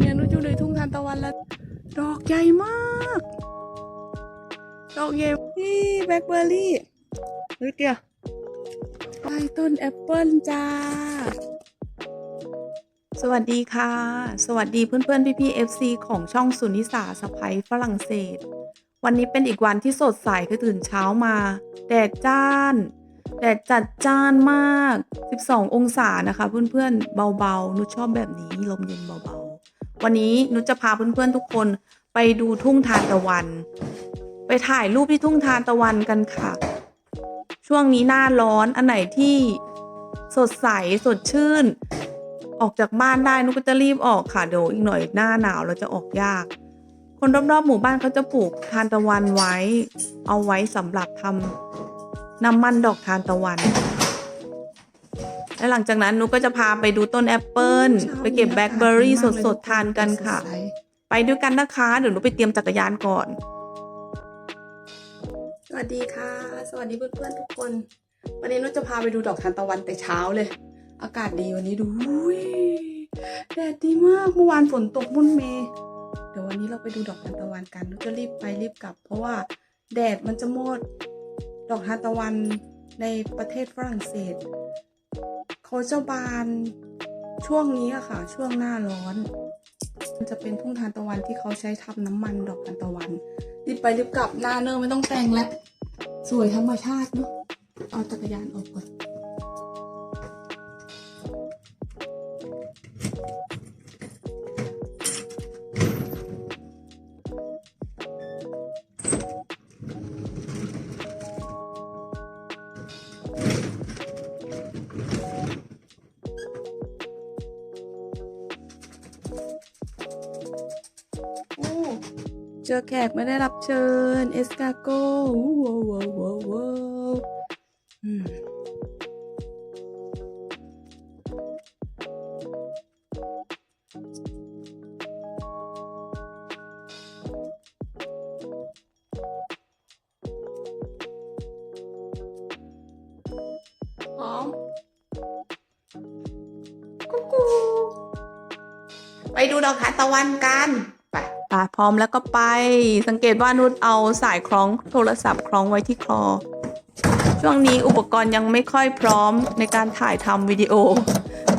เนี่ยนุชอยู่ในทุ่งทานตะวันแล้ว ดอกใหญ่มาก ดอกใหญ่นี่แบล็คเบอร์รี่เฮ้ยเกียใต้ต้นแอปเปิลจ้า สวัสดีค่ะ สวัสดีเพื่อนๆ พี่ๆ FC ของช่องสุนิสาสไปฝรั่งเศส วันนี้เป็นอีกวันที่สดใสคือตื่นเช้ามา แดดจ้านแดดจัดจ้านมาก 12 องศานะคะเพื่อนๆ เบาๆ นุชชอบแบบนี้ ลมเย็นเบาๆ วันนี้นุชจะพาเพื่อนๆทุกคนไปดูทุ่งทานตะวัน ไปถ่ายรูปที่ทุ่งทานตะวันกันค่ะ ช่วงนี้หน้าร้อนอันไหนที่สดใสสดชื่น ออกจากบ้านได้นุกก็จะรีบออกค่ะเดี๋ยวอีกหน่อยหน้าหนาวเราจะออกยาก คนรอบๆหมู่บ้านเขาจะปลูกทานตะวันไว้ เอาไว้สำหรับทำน้ำมันดอกทานตะวัน และหลังจากนั้นนุกก็จะพาไปดูต้นแอปเปิลไปเก็บแบล็คเบอร์รี่สดๆทานกันค่ะ ไปด้วยกันนะคะ เดี๋ยวหนูไปเตรียมจักรยานก่อน สวัสดีค่ะ สวัสดีเพื่อนๆทุกคน วันนี้นุจะพาไปดูดอกทานตะวันแต่เช้าเลย อากาศดีวันนี้ดูแดดดีมากเมื่อวานฝนตกมุ่นเมเดี๋ยววันนี้เราไปดูดอกทานตะวันกันนุชจะรีบไปรีบกลับ เพราะว่าแดดมันจะหมดดอกทานตะวันในประเทศฝรั่งเศส เขาจะบานช่วงนี้อะค่ะ ช่วงหน้าร้อน มันจะเป็นทุ่งทานตะวันที่เขาใช้ทำน้ำมันดอกทานตะวันรีบไปรีบกลับหน้าเนอร์ไม่ต้องแต่งแล้ว สวยธรรมชาติเนาะเอาจักรยานออกก่อน จอแขกไม่ได้รับเชิญ เอสกาโก้ว้าวว้าวว้าวว้าวอืมหอมกุ๊กกูไปดูดอกทานตะวันกัน ปพร้อมแล้วก็ไป สังเกตว่านุชเอาสายคล้องโทรศัพท์คล้องไว้ที่คอ ช่วงนี้อุปกรณ์ยังไม่ค่อยพร้อมในการถ่ายทำวิดีโอ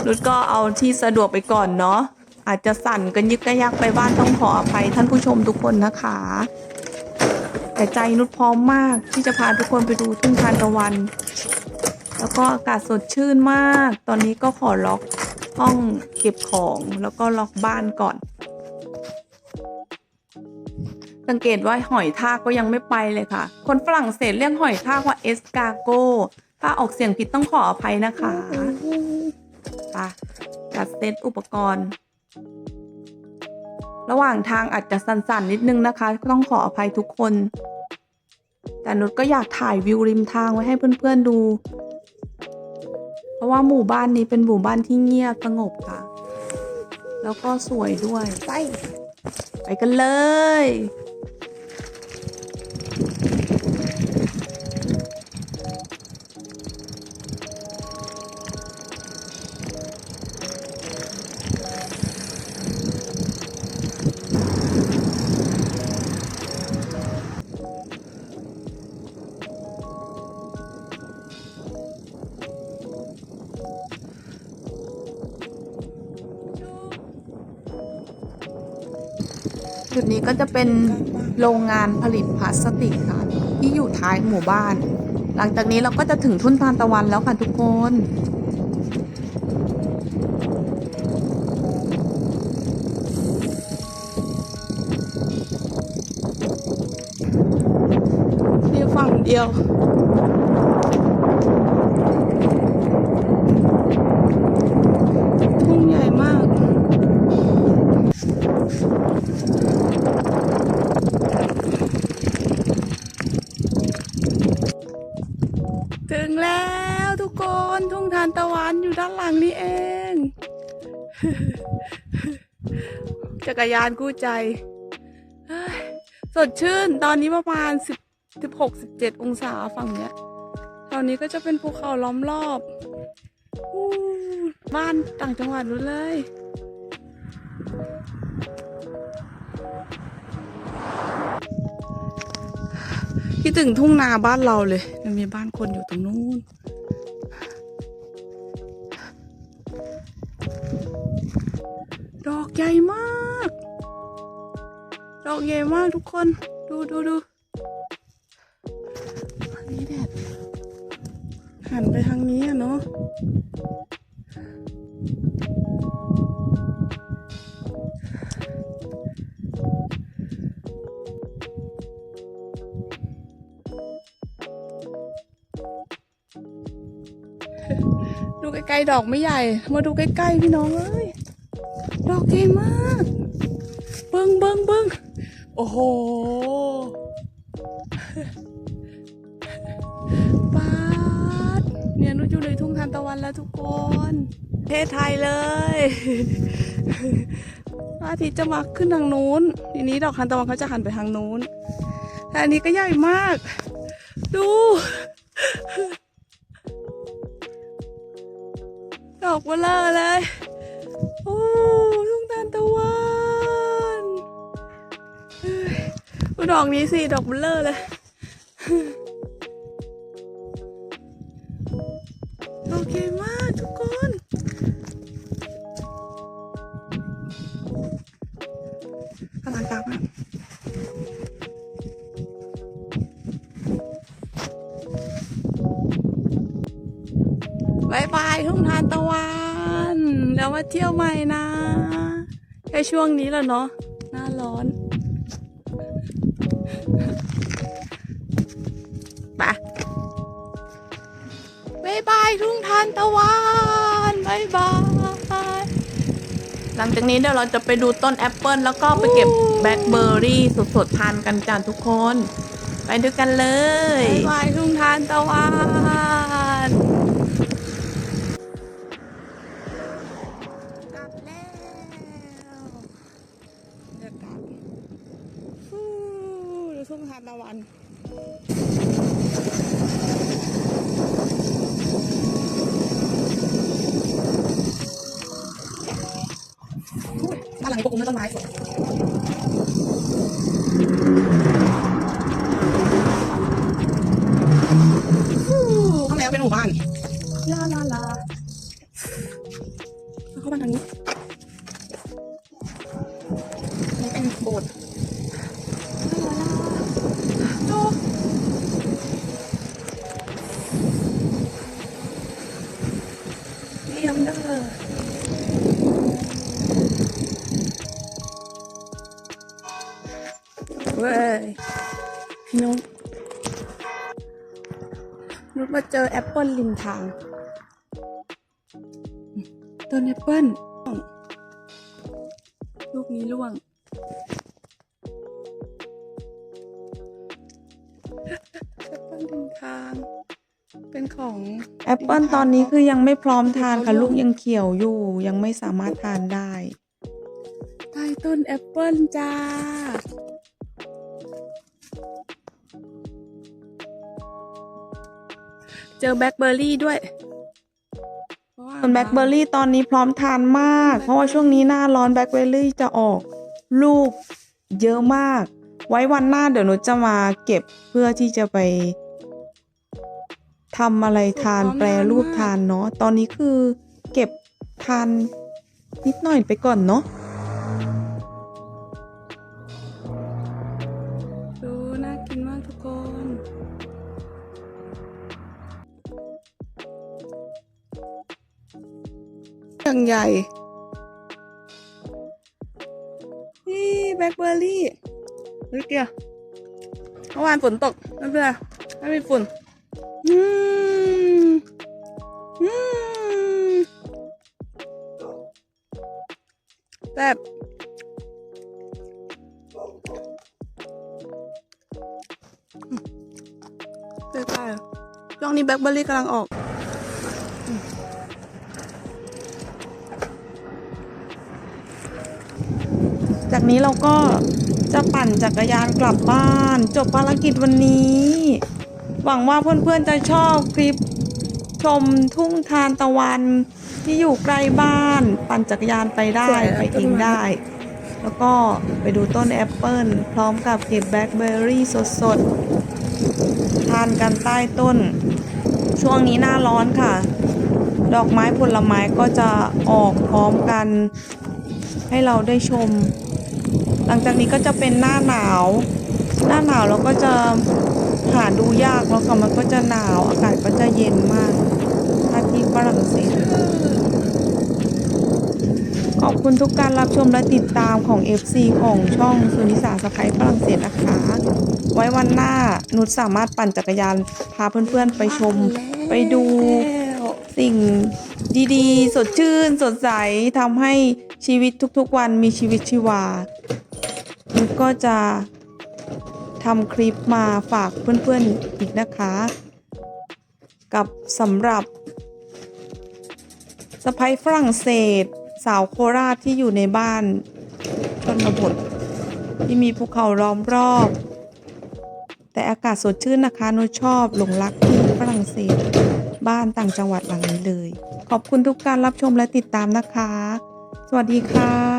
นุชก็เอาที่สะดวกไปก่อนเนาะ อาจจะสั่นกันยึกกระยักไปบ้านต้องขออภัยท่านผู้ชมทุกคนนะคะ แต่ใจนุชพร้อมมากที่จะพาทุกคนไปดูทุ่งทานตะวัน แล้วก็อากาศสดชื่นมาก ตอนนี้ก็ขอล็อกห้องเก็บของแล้วก็ล็อกบ้านก่อน สังเกตว่าหอยทากก็ยังไม่ไปเลยค่ะ คนฝรั่งเศสเรียกหอยทากว่าเอสกาโกถ้าออกเสียงผิดต้องขออภัยนะคะไปจัดเซตอุปกรณ์ ระหว่างทางอาจจะสั่นๆนิดนึงนะคะ ก็ต้องขออภัยทุกคน แต่นุชก็อยากถ่ายวิวริมทางไว้ให้เพื่อนๆดู เพราะว่าหมู่บ้านนี้เป็นหมู่บ้านที่เงียบสงบค่ะ แล้วก็สวยด้วยไป กันเลย จุดนี้ก็จะเป็นโรงงานผลิตพลาสติกค่ะ ที่อยู่ท้ายหมู่บ้าน หลังจากนี้เราก็จะถึงทุ่นทานตะวันแล้วค่ะทุกคนนี่ฝั่งเดียว ทุ่งใหญ่มาก ถึงแล้วทุกคนทุ่งทานตะวันอยู่ด้านหลังนี่เอง จักรยานกู้ใจ สดชื่นตอนนี้ประมาณสิบสิบหกสิบเจ็ดองศาฝั่งเนี้ยแถวนี้ก็จะเป็นภูเขาล้อมรอบบ้านต่างจังหวัดนู้นเลย คิดถึงทุ่งนาบ้านเราเลยมันมีบ้านคนอยู่ตรงนู้นดอกใหญ่มาก ดอกใหญ่มากทุกคน ดูดูดูอันนี้แดดหันไปทางนี้อะเนาะ ดูใกล้ๆดอกไม่ใหญ่ มาดูใกล้ๆพี่น้องเอ้ย ดอกใหญ่มาก เบิ้งเบิ้งเบิ้งโอ้โหปาดเนี่ยนุชอยู่ในทุ่งทานตะวันแล้วทุกคนประเทศไทยเลยอาทิตย์จะมาขึ้นทางนู้น ทีนี้ดอกทานตะวันเขาจะหันไปทางนู้นแต่อันนี้ก็ใหญ่มาก ดู ดอกเบลอเลย โอ้ทุ่งทานตะวันเฮ้ยดูดอกนี้สิ ดอกเบลอเลย โอเคมากทุกคน เที่ยวใหม่นะแค่ช่วงนี้แหละเนาะหน้าร้อนไปบายบายทุ่งทานตะวันบายบายหลังจากนี้เดี๋ยวเราจะไปดูต้นแอปเปิลแล้วก็ไปเก็บแบล็คเบอร์รี่สดๆทานกันจ้าทุกคน ไปด้วยกันเลยบายบายทุ่งทานตะวัน ตะวันบ้านหลังนี้ปกคลุมด้วยต้นไม้สวย อแอปเปิลริมทาง ต้นแอปเปิลลูกนี้ร่วง แอปเปิลริมทาง เป็นของแอปเปิลตอนนี้คือยังไม่พร้อมทานค่ะ ลูกยังเขียวอยู่ ยังไม่สามารถทานได้ ใต้ต้นแอปเปิลจ้า เจอแบล็คเบอร์รี่ด้วยเพราะว่าส่วนแบล็คเบอร์รี่ตอนนี้พร้อมทานมาก เพราะว่าช่วงนี้หน้าร้อนแบล็คเบอร์รี่จะออก ลูกเยอะมาก ไว้วันหน้าเดี๋ยวหนูจะมาเก็บเพื่อที่จะไปทำอะไรทานแปรรูปทานเนาะตอนนี้คือเก็บทานนิดหน่อยไปก่อนเนาะ อย่างใหญ่นี่แบล็คเบอร์รี่เฮ้ยเกียวเมื่อวานฝนตกไม่เป็นไรไม่มีฝุ่นอืมอืมแซ่บใกล้ๆช่วงนี้แบล็คเบอร์รี่กำลังออก จากนี้เราก็จะปั่นจักรยานกลับบ้าน จบภารกิจวันนี้ หวังว่าเพื่อนๆจะชอบคลิปชมทุ่งทานตะวันที่อยู่ใกล้บ้าน ปั่นจักรยานไปได้ไปเองต้นได้ แล้วก็ไปดูต้นแอปเปิลพร้อมกับเก็บแบล็คเบอร์รี่สดๆ ทานกันใต้ต้น ช่วงนี้หน้าร้อนค่ะ ดอกไม้ผลไม้ก็จะออกพร้อมกัน ให้เราได้ชม ลังจากนี้ก็จะเป็นหน้าหนาว หน้าหนาวเราก็จะหาดูยากแล้วค่ะมันก็จะหนาว อากาศก็จะเย็นมากถ้าที่ฝรั่งเศสขอบคุณทุกการรับชมและติดตามของ FC ของช่องสุนิสาสไปฝรั่งเศสนะคะ ไว้วันหน้านุชสามารถปั่นจักรยานพาเพื่อนๆไปชม ไปดูสิ่งดีๆ สดชื่น สดใสทำให้ชีวิตทุกๆวันมีชีวิตชีวา นุชก็จะทำคลิปมาฝากเพื่อนๆอีกนะคะ กับสำหรับสะพ้ยฝรั่งเศส สาวโคราชที่อยู่ในบ้านชนบทที่มีภูเขาล้อมรอบ แต่อากาศสดชื่นนะคะนุชอบหลงรักที่ฝรั่งเศส บ้านต่างจังหวัดหลังนี้เลย ขอบคุณทุกการรับชมและติดตามนะคะ สวัสดีค่ะ